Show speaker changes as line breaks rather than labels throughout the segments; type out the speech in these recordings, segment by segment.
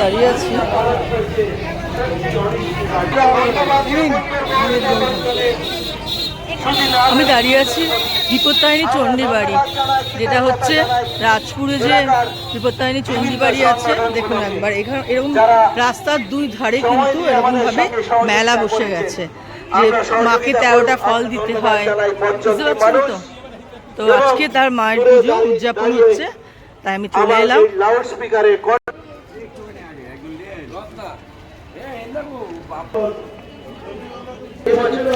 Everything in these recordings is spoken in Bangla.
দাঁড়িয়ে আছি। আমি দাঁড়িয়ে আছি বিপত্তায়নী চণ্ডীবাড়ি যেটা হচ্ছে রাজপুরে যে বিপত্তায়নী চণ্ডীবাড়ি আছে, দেখুন একবার, এখানে এরকম রাস্তার দুই ধারে কিন্তু এরকমভাবে মেলা বসে গেছে, যে মাকে তেরোটা ফল দিতে হয়, বুঝতে তো? তো আজকে তার মায়ের পুজো উদযাপন হচ্ছে, তাই আমি চলে এলাম।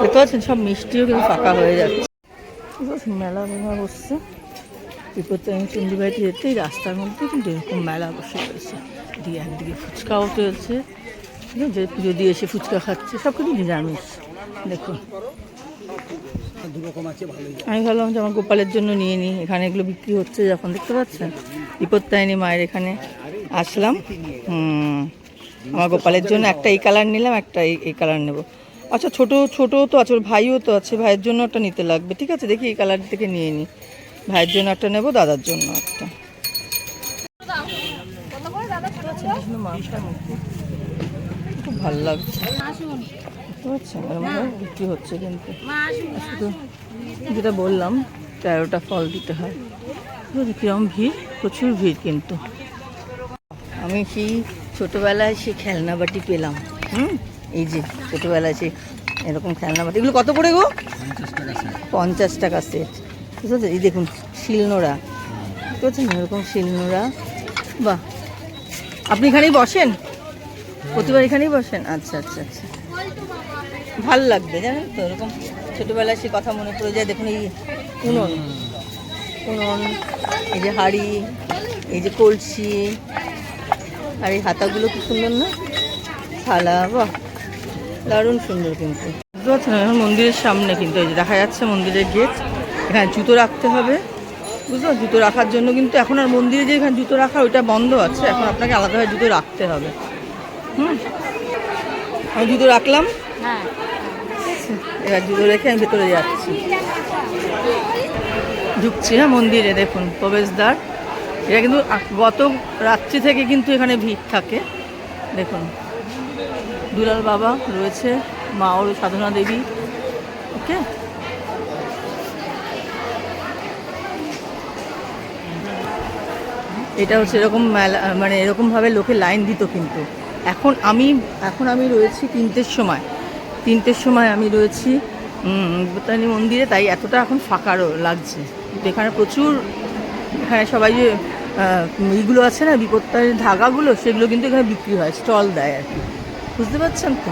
দেখতে পাচ্ছেন, সব মিষ্টিও কিন্তু ফাঁকা হয়ে যাচ্ছে। মেলা মেলা বসছে। বিপত্তায়নী চণ্ডীবাড়িতে যেতে এই রাস্তার মধ্যে কিন্তু এরকম মেলা বসে রয়েছে। দিয়ে একদিকে ফুচকাও চলছে। যে পুজো দিয়ে এসে ফুচকা খাচ্ছে, সব কিছু নিরামিষ। দেখুন। আমি ভাবলাম যে আমার গোপালের জন্য নিয়ে নিই। এখানে এগুলো বিক্রি হচ্ছে যখন, দেখতে পাচ্ছেন? বিপত্তায়নী মায়ের এখানে। আসলাম। হুম। আমার গোপালের জন্য একটা এই কালার নিলাম, একটা এই কালার নেব। আচ্ছা ছোট ছোট তো আছে, ভাইও তো আছে, ভাইয়ের জন্য একটা নিতে লাগবে। ঠিক আছে, দেখি এই কালার থেকে নিয়ে নিই ভাইয়ের জন্য একটা নেব, দাদার জন্য একটা। খুব ভালো লাগছে। বিক্রি হচ্ছে কিন্তু। শুধু যেটা বললাম, তেরোটা ফল দিতে হয়। কিরম ভিড়? প্রচুর ভিড় কিন্তু। আমি সেই ছোটোবেলায় সেই খেলনা বাটি পেলাম। হুম? এই যে ছোটোবেলায় সে এরকম খেলনা বাটি। এগুলো কত করে গো? পঞ্চাশ টাকা সেট ঠিক আছে এই দেখুন, শিলনোড়া। ঠিক আছে এরকম শিলনোড়া। বাহ। আপনি এখানেই বসেন? প্রতিবার এখানেই বসেন? আচ্ছা আচ্ছা আচ্ছা। ভালো লাগবে, জানেন তো? এরকম ছোটোবেলায় সে কথা মনে পড়ে যায়। দেখুন এই উনুন। উনুন, এই যে হাড়ি, এই যে কলসি আর এই হাতাগুলো কি সুন্দর না? থালা বাহ দারুণ সুন্দর কিন্তু। বুঝতে পারছেন এখন মন্দিরের সামনে কিন্তু এই যে দেখা যাচ্ছে মন্দিরের গেট এখানে জুতো রাখতে হবে। পারছ? জুতো রাখার জন্য কিন্তু এখন আর মন্দিরে যে এখানে জুতো রাখা ওইটা বন্ধ আছে। এখন আপনাকে আলাদাভাবে জুতো রাখতে হবে। হুম? আমি জুতো রাখলাম।
হ্যাঁ।
এবার জুতো রেখে আমি ভেতরে যাচ্ছি। ঢুকছি হ্যাঁ মন্দিরে দেখুন প্রবেশদ্বার। এটা কিন্তু গত রাত্রি থেকে কিন্তু এখানে ভিড় থাকে। দেখুন। দুলাল বাবা রয়েছে, মা ওর সাধনা দেবী। ওকে? এটা হচ্ছে এরকম মেলা মানে এরকমভাবে লোকে লাইন দিত কিন্তু। এখন আমি এখন আমি রয়েছি তিনটের সময়। তিনটের সময় আমি রয়েছি মন্দিরে, তাই এতটা এখন ফাঁকারও লাগছে। এখানে প্রচুর, এখানে সবাই যে ইগুলো আছে না বিপত্তায়নী ধাগাগুলো, সেগুলো কিন্তু এখানে বিক্রি হয়, স্টল দেয় আর কি। বুঝতে পারছেন তো?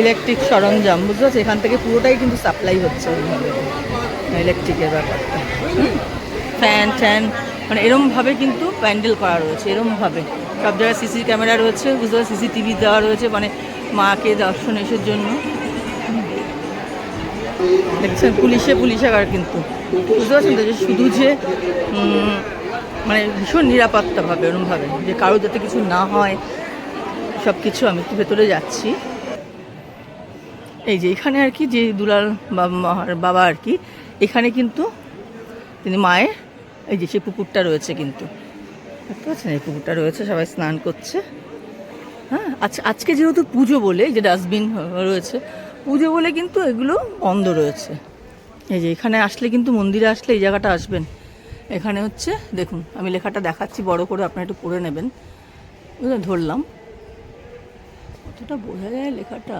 ইলেকট্রিক সরঞ্জাম, বুঝতে পারছি এখান থেকে পুরোটাই কিন্তু সাপ্লাই হচ্ছে। ইলেকট্রিকের ব্যাপারটা? ফ্যান ট্যান মানে এরমভাবে কিন্তু প্যান্ডেল করা রয়েছে, এরমভাবে। সব জায়গায় সিসি ক্যামেরা রয়েছে, বুঝতে পারছি সিসিটিভি দেওয়া রয়েছে মানে মাকে দর্শন এসের জন্য। দেখছেন? পুলিশে পুলিশ আবার কিন্তু। বুঝতে পারছেন তো? যে শুধু যে মানে ভীষণ নিরাপত্তাভাবে ওরমভাবে, যে কারও যাতে কিছু না হয় সব কিছু আমি একটু ভেতরে যাচ্ছি। এই যে এখানে আর কি, যে দুলাল বাবা- আর কি, এখানে কিন্তু তিনি মায়ের, এই যে সে পুকুরটা রয়েছে কিন্তু। দেখতে পাচ্ছেন, এই পুকুরটা রয়েছে, সবাই স্নান করছে। হ্যাঁ আচ্ছা আজকে যেহেতু পুজো বলে যে ডাস্টবিন রয়েছে, পুজো বলে কিন্তু এগুলো বন্ধ রয়েছে। এই যে এখানে আসলে কিন্তু মন্দিরে আসলে এই জায়গাটা আসবেন। এখানে হচ্ছে, দেখুন, আমি লেখাটা দেখাচ্ছি, বড় করে আপনারা একটু পড়ে নেবেন। বুঝলেন ধরলাম। কতটা বোঝা যায় লেখাটা।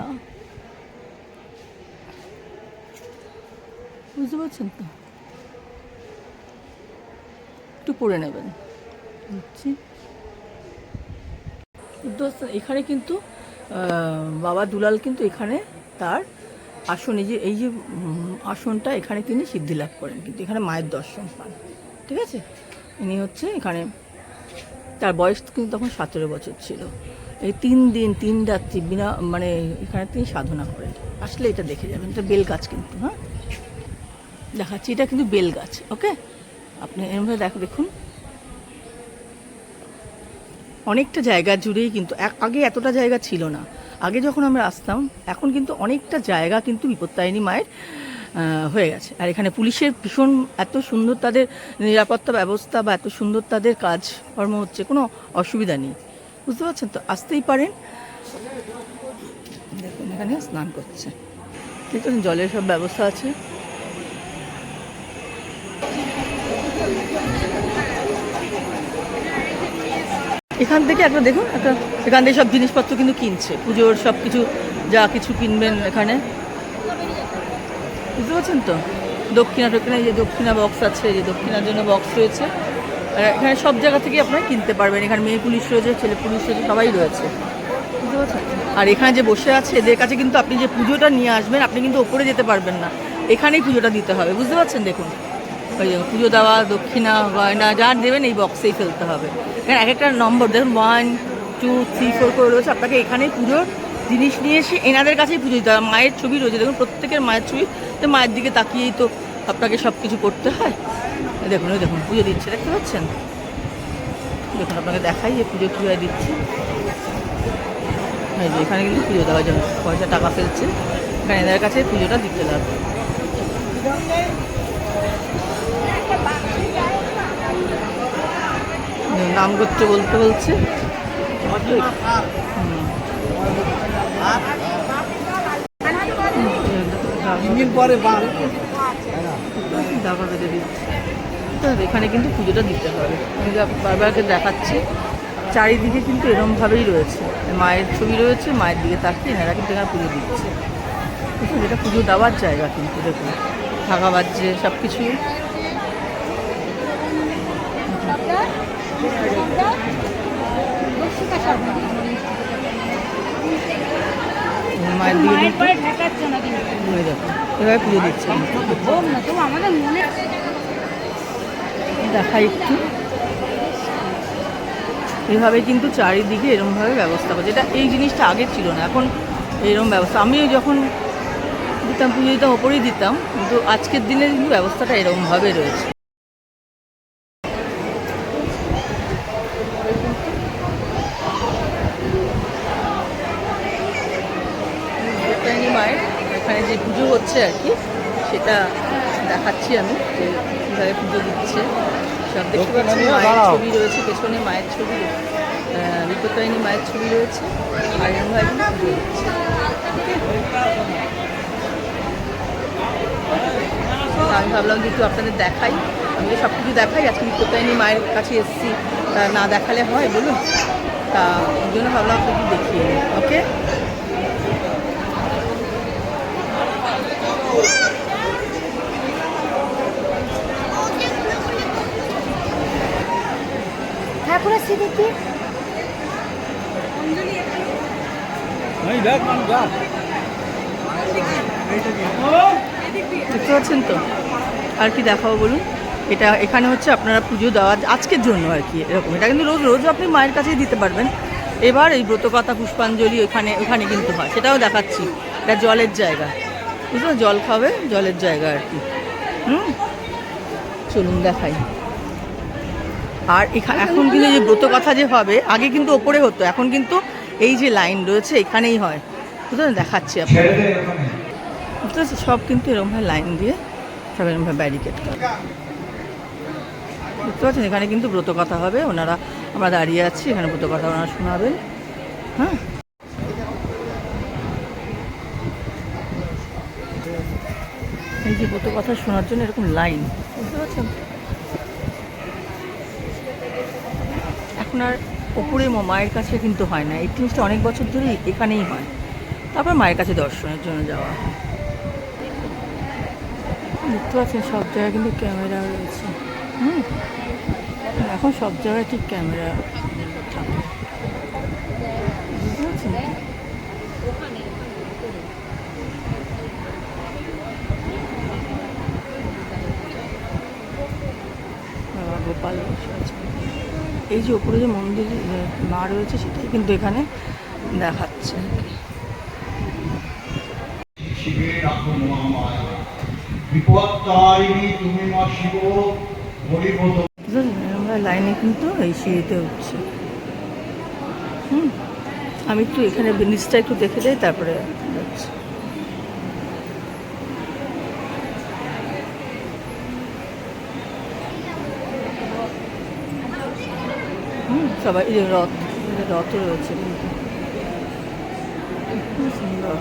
বুঝতে পারছেন তো? একটু পড়ে নেবেন। এখানে কিন্তু বাবা দুলাল কিন্তু এখানে তার আসন, এই যে এই যে আসনটা এখানে তিনি সিদ্ধি লাভ করেন। কিন্তু এখানে মায়ের দর্শন পান। ঠিক আছে? ইনি হচ্ছে এখানে, তার বয়স কিন্তু তখন সতেরো বছর ছিল। এই তিন দিন, তিন রাত্রি বিনা মানে এখানে তিনি সাধনা করেন। আসলে এটা দেখে যাবেন, এটা বেল গাছ কিন্তু হ্যাঁ? দেখাচ্ছি, এটা কিন্তু বেল গাছ ওকে আপনি এরমভাবে দেখ, দেখুন। অনেকটা জায়গা জুড়েই কিন্তু আগে এতটা জায়গা ছিল না। আগে যখন আমরা আসতাম, এখন কিন্তু অনেকটা জায়গা কিন্তু বিপত্তায়নী মায়ের হয়ে গেছে। আর এখানে পুলিশের ভীষণ এত সুন্দর তাদের নিরাপত্তা ব্যবস্থা বা এত সুন্দর তাদের কাজকর্ম হচ্ছে, কোনো অসুবিধা নেই। বুঝতে পারছেন তো? আসতেই পারেন। দেখুন, এখানে স্নান করছে। ঠিক আছে জলের সব ব্যবস্থা আছে। এখান থেকে একটা দেখুন, একটা এখান থেকে সব জিনিসপত্র কিন্তু কিনছে। পুজোর সব কিছু যা কিছু কিনবেন এখানে। বুঝতে পারছেন তো? দক্ষিণা এই যে দক্ষিণা বক্স আছে যে দক্ষিণার জন্য বক্স রয়েছে। এখানে সব জায়গা থেকে আপনারা কিনতে পারবেন। এখানে মেয়ে পুলিশ রয়েছে, ছেলে পুলিশ রয়েছে, সবাই রয়েছে। বুঝতে পারছেন? আর এখানে যে বসে আছে, এদের কাছে কিন্তু আপনি যে পুজোটা নিয়ে আসবেন, আপনি কিন্তু ওপরে যেতে পারবেন না। এখানেই পুজোটা দিতে হবে, বুঝতে পারছেন? দেখুন। ওই পুজো দেওয়া, দক্ষিণা, গয়না, যা দেবেন এই বক্সেই ফেলতে হবে। এখানে এক একটা নম্বর দেখুন ওয়ান টু থ্রি ফোর করে রয়েছে। আপনাকে এখানেই পুজোর জিনিস নিয়ে এসে এনাদের কাছেই পুজো দিতে হবে মায়ের ছবি রয়েছে। দেখুন, প্রত্যেকের মায়ের ছবি। তো মায়ের দিকে তাকিয়েই তো আপনাকে সব কিছু করতে হয়। দেখুন ওই দেখুন, পুজো দিচ্ছে। দেখতে পাচ্ছেন? দেখুন, আপনাকে দেখাই যে পুজো কীভাবে দিচ্ছে। এখানে কিন্তু পুজো দেওয়ার জন্য পয়সা, টাকা ফেলছে। এখানে এদের কাছে পুজোটা দিতে লাগবে নাম করতে বলতে বলছে।
দিন পরে
এখানে কিন্তু পুজোটা দিতে হবে। আমি বারবারকে দেখাচ্ছি। চারিদিকে কিন্তু এরমভাবেই রয়েছে। মায়ের ছবি রয়েছে মায়ের দিকে তাকিয়ে এনারা কিন্তু এখানে পুজো দিচ্ছে। বুঝলেন? এটা পুজো দেওয়ার জায়গা কিন্তু দেখুন। থাকা বাজছে সব কিছুই মায়ের দিকে দেখুন এভাবে পুজো দিচ্ছে। দেখাই একটু। এভাবে কিন্তু চারিদিকে এরমভাবে ব্যবস্থা করছে এটা এই জিনিসটা আগে ছিল না এখন এরম ব্যবস্থা। আমিও যখন দিতাম পুজো দিতাম ওপরেই দিতাম কিন্তু আজকের দিনে কিন্তু ব্যবস্থাটা এরকমভাবে রয়েছে বিপত্তারিণী মায়ের এখানে যে পুজো হচ্ছে আর কি সেটা দেখাচ্ছি আমি যে কীভাবে পুজো দিচ্ছে সব দেখতে পাচ্ছি মায়ের ছবি রয়েছে পেছনে মায়ের ছবি আহ, বিপত্তারিণী মায়ের ছবি রয়েছে আর এরকমভাবে কিন্তু পুজো দিচ্ছে তা আমি ভাবলাম যে একটু আপনাদের দেখাই। আমি সব কিছু দেখাই। আজকে নিত্যতায়নি মায়ের কাছে এসেছি না দেখালে হয় বলুন। তা ওই জন্য ভাবলাম আপনাকে দেখিয়ে ওকে?
ঠাকুর আসছি
দেখতে পাচ্ছেন তো? আর কি দেখাবো বলুন? এটা এখানে হচ্ছে আপনারা পুজো দেওয়া আজকের জন্য আর কি এরকম। এটা কিন্তু রোজ রোজ আপনি মায়ের কাছেই দিতে পারবেন। এবার এই ব্রতকথা পুষ্পাঞ্জলি ওখানে ওখানে কিন্তু হয়। সেটাও দেখাচ্ছি। এটা জলের জায়গা। বুঝলেন? জল খাবে জলের জায়গা আর কি। হুম? চলুন দেখাই। আর এখানে এখন কিন্তু যে ব্রতকথা যে হবে আগে কিন্তু ওপরে হতো। এখন কিন্তু এই যে লাইন রয়েছে এখানেই হয়। বুঝলেন? দেখাচ্ছি আপনার বুঝতে সব কিন্তু এরকমভাবে লাইন দিয়ে। সব এরকমভাবে ব্যারিকেড বুঝতে পারছেন? এখানে কিন্তু ব্রত কথা হবে। ওনারা, আমরা দাঁড়িয়ে আছি, এখানে ব্রত কথা ওনারা শোনাবেন। হ্যাঁ? এই যে ব্রত কথা শোনার জন্য এরকম লাইন বুঝতে পারছেন? এখন আর ওপরে মায়ের কাছে কিন্তু হয় না। এই জিনিসটা অনেক বছর ধরেই এখানেই হয়। তারপর মায়ের কাছে দর্শনের জন্য যাওয়া। হয় দেখতে পাচ্ছেন সব জায়গায় কিন্তু ক্যামেরা রয়েছে। হুম। এখন সব জায়গায় ঠিক ক্যামেরা বুঝতে পারছেন? গোপাল বসে আছে। এই যে ওপরে যে মন্দির মা রয়েছে, সেটাই কিন্তু এখানে দেখাচ্ছে। লাইনে কিন্তু এই উঠছি। হুম, আমি একটু এখানে নিচটা একটু দেখে যাই তারপরে যাচ্ছি। সবাই রথ রথ রয়েছে সুন্দর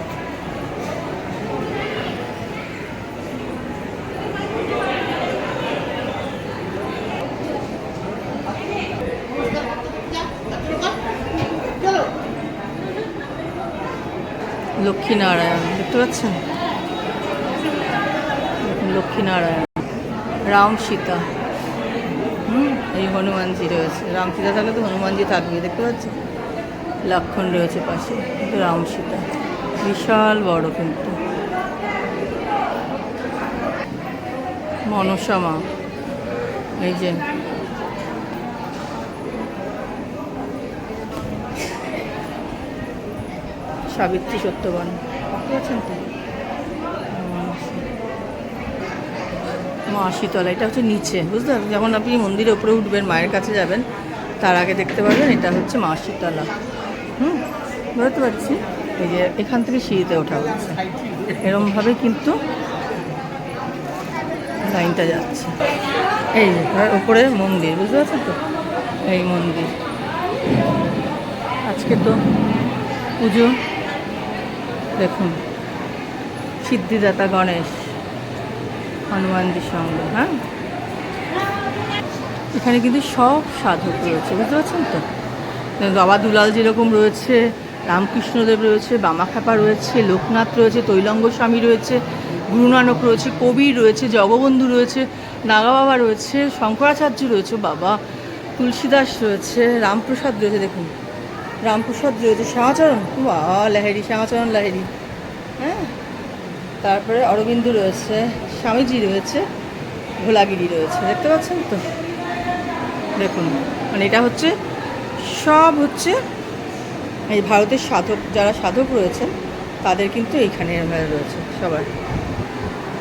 লক্ষ্মীনারায়ণ, দেখতে পাচ্ছেন? লক্ষ্মীনারায়ণ, রাম সীতা। হুম, এই হনুমানজি রয়েছে। রাম সীতা থাকলে তো হনুমানজি থাকবে দেখতে পাচ্ছেন? লক্ষণ রয়েছে পাশে, কিন্তু রাম সীতা। বিশাল বড় কিন্তু। মনসা মা, এই যে সাবিত্রী সত্যবান। পারছেন তো? মা শীতলা, এটা হচ্ছে নিচে বুঝতে পারছেন যখন আপনি মন্দিরের উপরে উঠবেন, মায়ের কাছে যাবেন, তার আগে দেখতে পারবেন, এটা হচ্ছে মা শীতলা। হুম, বুঝতে পারছি? এই যে এখান থেকে সিঁড়িতে ওঠা হচ্ছে। এরমভাবে কিন্তু লাইনটা যাচ্ছে। এই উপরে মন্দির, বুঝতে পারছেন তো? এই মন্দির। আজকে তো পুজো। দেখুন, সিদ্ধিদাতা গণেশ, হনুমানজির সঙ্গে হ্যাঁ? এখানে কিন্তু সব সাধক রয়েছে, বুঝতে পারছেন তো? বাবা দুলাল যেরকম রয়েছে, রামকৃষ্ণদেব রয়েছে, বামাখ্যাপা রয়েছে, লোকনাথ রয়েছে তৈলঙ্গ স্বামী রয়েছে, গুরুনানক রয়েছে, কবির রয়েছে, জগবন্ধু রয়েছে নাগা বাবা রয়েছে, শঙ্করাচার্য রয়েছে, বাবা তুলসীদাস রয়েছে, রামপ্রসাদ রয়েছে, দেখুন। রামপ্রসাদ রয়েছে শ্যামাচরণ বাবা লাহেরি শ্যামাচরণ লাহেরি হ্যাঁ? তারপরে অরবিন্দ রয়েছে, স্বামীজি রয়েছে, ভোলাগিরি রয়েছে। দেখতে পাচ্ছেন তো? দেখুন মানে এটা হচ্ছে, সব হচ্ছে, এই ভারতের সাধক, যারা সাধক রয়েছেন, তাদের কিন্তু এইখানে রয়েছে, সবার।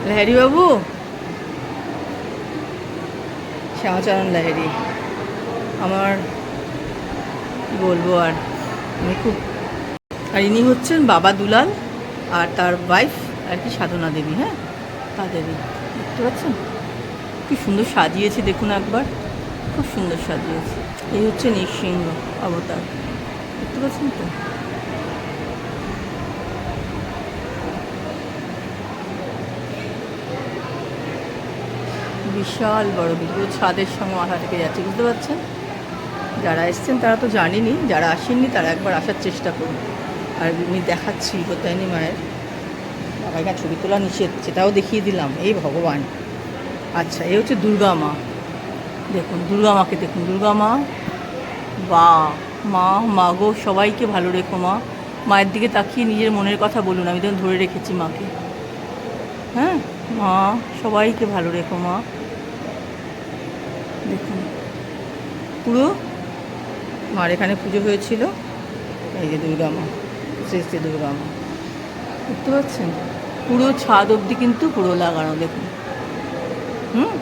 লাহেরি বাবু শ্যামাচরণ লাহেরি আমার কি বলব আর? আমি খুব আর ইনি হচ্ছেন বাবা দুলাল আর তার ওয়াইফ আর কি সাধনা দেবী হ্যাঁ? তাদেরই দেখতে পাচ্ছেন? কি সুন্দর সাজিয়েছে, দেখুন একবার। খুব সুন্দর সাজিয়েছে। এই হচ্ছে নৃসিংহ অবতার, দেখতে পাচ্ছেন তো? বিশাল বড় বিদ্যুৎ, ছাদের সঙ্গে মাথা থেকে যাচ্ছে, বুঝতে পারছেন? যারা এসছেন তারা তো জানেনি যারা আসেননি তারা একবার আসার চেষ্টা করুন। আর আমি দেখাচ্ছি কোথায়নি মায়ের বাবা এখানে ছবি তোলা নিষেধ, সেটাও দেখিয়ে দিলাম, এই ভগবান। আচ্ছা এই হচ্ছে দুর্গা মা। দেখুন, দুর্গা মাকে দেখুন, দুর্গা মা, বা, মা মা গো, সবাইকে ভালো রেখো মা। মায়ের দিকে তাকিয়ে নিজের মনের কথা বলুন, আমি তখন ধরে রেখেছি মাকে। হ্যাঁ মা, সবাইকে ভালো রেখো মা। দেখুন, পুরো মার এখানে পুজো হয়েছিল। এই যে দুর্গা মা, শ্রী শ্রী দুর্গা মা। বুঝতে পারছেন পুরো ছাদ অবধি কিন্তু পুরো লাগানো, দেখুন। হুম?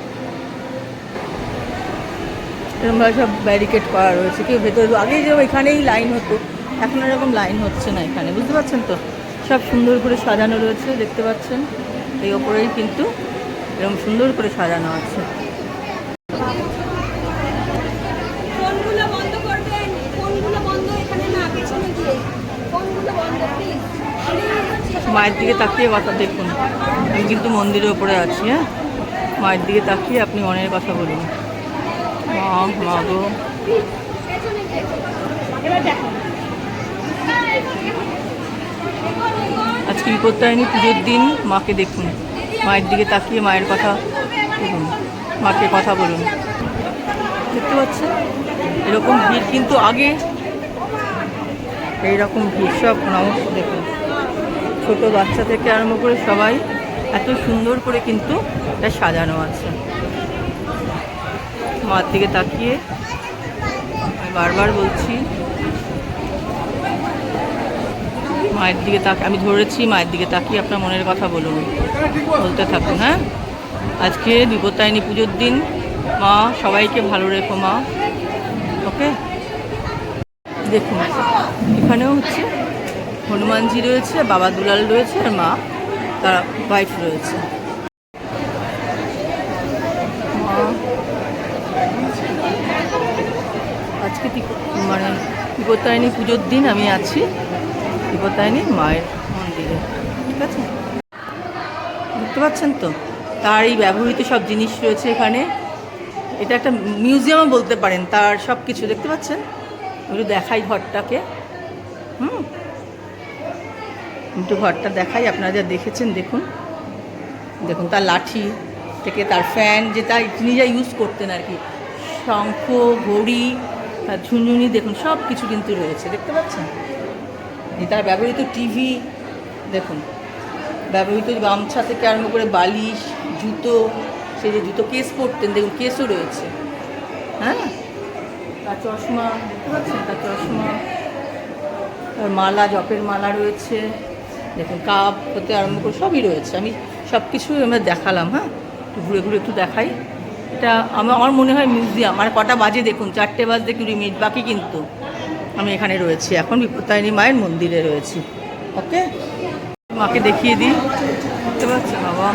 এরকমভাবে সব ব্যারিকেড করা রয়েছে। কেউ ভেতরে আগে যেরকম এখানেই লাইন হতো, এখন এরকম লাইন হচ্ছে না এখানে। বুঝতে পারছেন তো? সব সুন্দর করে সাজানো রয়েছে, দেখতে পাচ্ছেন? এই ওপরেই কিন্তু এরকম সুন্দর করে সাজানো আছে
ফোনগুলো বন্ধ করবেন ফোনগুলো বন্ধ এখানে না পেছনে গিয়ে ফোনগুলো বন্ধ প্লিজ
মায়ের দিকে তাকিয়ে কথা দেখুন। আমি কিন্তু মন্দিরের ওপরে আছি হ্যাঁ? মায়ের দিকে তাকিয়ে আপনি মনের কথা বলুন। মা মা গো। আজকে বিপত্তারিণী পুজোর দিন, মাকে দেখুন। মায়ের দিকে তাকিয়ে মায়ের কথা দেখুন মাকে কথা বলুন। দেখতে পাচ্ছেন? এরকম ভিড় কিন্তু আগে। এইরকম ভিড় সব নমস্কার দেখুন। ছোট বাচ্চা থেকে আরম্ভ করে সবাই এত সুন্দর করে কিন্তু এটা সাজানো আছে। মার দিকে তাকিয়ে বারবার বলছি, মায়ের দিকে তাক, আমি ধরেছি মায়ের দিকে তাকিয়ে আপনার মনের কথা বলুন, বলতে থাকুন হ্যাঁ? আজকে বিপত্তায়নী পুজোর দিন, মা, সবাইকে ভালো রেখো মা, ওকে? দেখুন, এখানেও হচ্ছে হনুমানজি রয়েছে, বাবা দুলাল রয়েছে আর মা, তার ওয়াইফ রয়েছে। আজকে মানে বিপত্তারিণী পুজোর দিন আমি আছি বিপত্তারিণী মায়ের মন্দিরে, ঠিক আছে? বুঝতে পারছেন তো? তার এই ব্যবহৃত সব জিনিস রয়েছে এখানে। এটা একটা মিউজিয়ামও বলতে পারেন, তার সব কিছু দেখতে পাচ্ছেন? একটু দেখাই ঘরটাকে। একটু ঘরটা দেখাই, আপনারা যা দেখেছেন দেখুন। দেখুন, তার লাঠি থেকে, তার ফ্যান যেটা তিনি যা ইউজ করতেন আর কি। শঙ্খ, ঘড়ি, তার ঝুনঝুনি, দেখুন সব কিছু কিন্তু রয়েছে, দেখতে পাচ্ছেন? এই তার ব্যবহৃত টিভি, দেখুন। ব্যবহৃত গামছা থেকে আরম্ভ করে বালিশ, জুতো সে যে জুতো কেস পরতেন, দেখুন, কেসও রয়েছে। হ্যাঁ? তার চশমা, দেখতে পাচ্ছেন? তার চশমা, তার মালা, জপের মালা রয়েছে। দেখুন, কাপ হতে আরম্ভ করে সবই রয়েছে। আমি সব কিছুই আমরা দেখালাম হ্যাঁ? একটু ঘুরে ঘুরে একটু দেখাই। এটা আমার আমার মনে হয় মিউজিয়াম। আর কটা বাজে দেখুন, চারটে বাজতে কুড়ি মিনিট, বাকি কিন্তু আমি এখানে রয়েছি। এখন বিপত্তারিণী মায়ের মন্দিরে রয়েছি। ওকে? মাকে দেখিয়ে দিই। বুঝতে পারছি বাবা?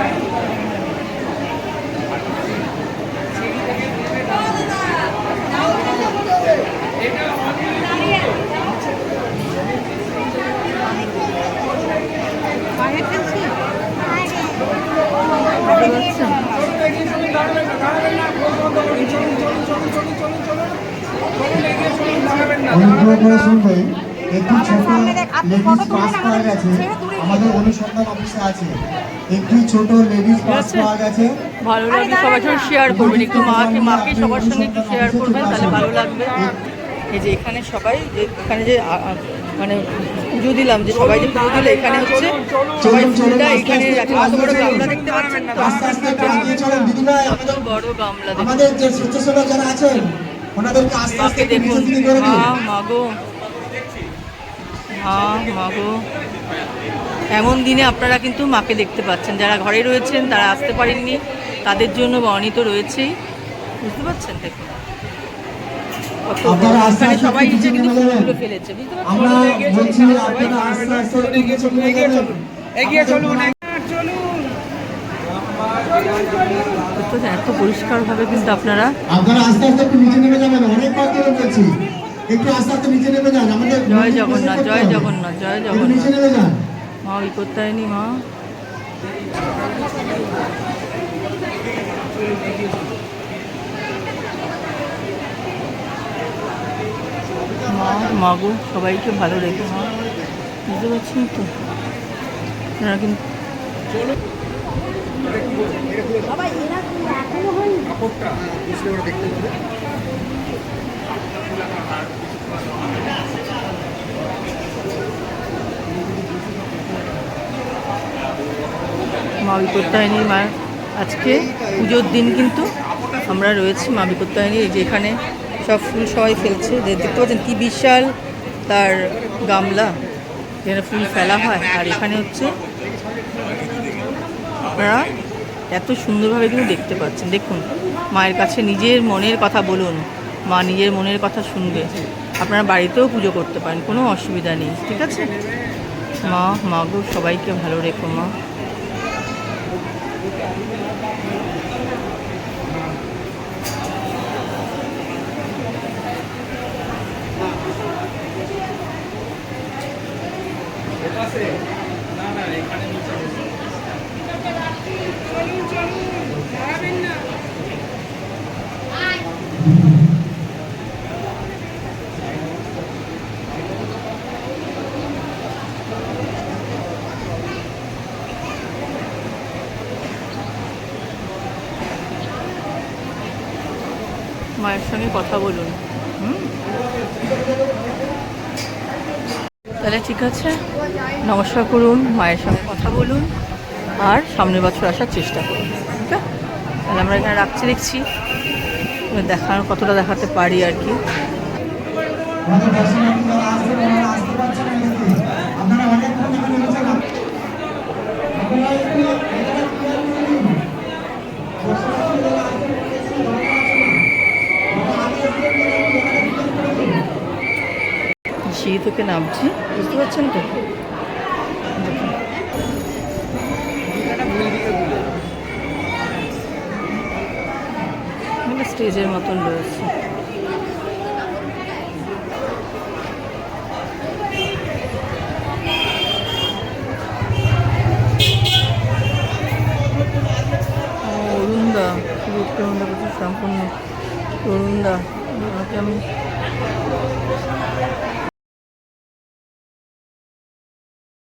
বুঝতে
অনুগ্রহ করে শুনবেন একটি ছোট লেডিস পাস পাওয়া গেছে আমাদের অনুসন্ধান অফিসে আছে একটি ছোট লেডিস পাস পাওয়া গেছে
ভালো লাগবে সবার সঙ্গে শেয়ার করবেন একটু মাকে মাকে সবার সঙ্গে একটু শেয়ার করবেন তাহলে ভালো লাগবে এই যে এখানে সবাই এখানে যে মানে পুজো দিলাম যে সবাই যে পুজো দিলে এখানে হচ্ছে সবাই ফুলটা এখানে বড় গামলা দেখতে পাচ্ছেন কত বড় গামলা
আমাদের যে স্বেচ্ছাসেবক যারা আছেন ওনাদেরকে আস্তে আস্তে
দেখুন। মাগো। মা মাগো। এমন দিনে আপনারা কিন্তু মাকে দেখতে পাচ্ছেন। যারা ঘরে রয়েছেন তারা আসতে পারেননি। তাদের জন্য বর্ণিত রয়েছেই বুঝতে পারছেন? দেখুন।
আপনারা আস্তে
সবাই নিচে কিন্তু ফুলগুলো ফেলেছে বুঝতে
আমরা বলছি আপনারা আস্তে আস্তে এগিয়ে চলুন?
এত পরিষ্কারভাবে কিন্তু আপনারা
আপনারা আস্তে আস্তে একটু নিচে নেমে যাবেন অনেক বার ধরে বলছি একটু আস্তে আস্তে নিচে নেমে যান আমাদের
জয় জগন্নাথ জয় জগন্নাথ জয়
একটু নিচে
জগন্নাথ
নেমে যান।
মা বিপত্তায়নি মা? মা মাগো সবাইকে ভালো রেখো মা। বুঝতে পারছেন তো? আপনারা কিন্তু মা বিপত্তায়নী মা আজকে পুজোর দিন কিন্তু আমরা রয়েছি মা বিপত্তায়নী। এই যে এখানে সব ফুল সবাই ফেলছে। যে দেখতে পাচ্ছেন কি বিশাল তার গামলা। যেখানে ফুল ফেলা হয়। আর এখানে হচ্ছে আপনারা এত সুন্দরভাবে কিন্তু দেখতে পাচ্ছেন। দেখুন, মায়ের কাছে নিজের মনের কথা বলুন। মা নিজের মনের কথা শুনবে। আপনারা বাড়িতেও পুজো করতে পারেন, কোনো অসুবিধা নেই, ঠিক আছে? মা মা গো, সবাইকে ভালো রেখো মা। মায়ের সঙ্গে কথা বলুন। হুম? তাহলে ঠিক আছে। নমস্কার করুন, মায়ের সঙ্গে কথা বলুন, আর সামনের বছর আসার চেষ্টা করুন ঠিক আছে তাহলে আমরা এখানে রাখছি, দেখছি। দেখার কতটা দেখাতে পারি আর কি। সিঁড়ি থেকে নামছি। বুঝতে পারছেন তো? স্টেজের মতন রয়েছে। অরুণদা। সম্পূর্ণ অরুণদা। আমি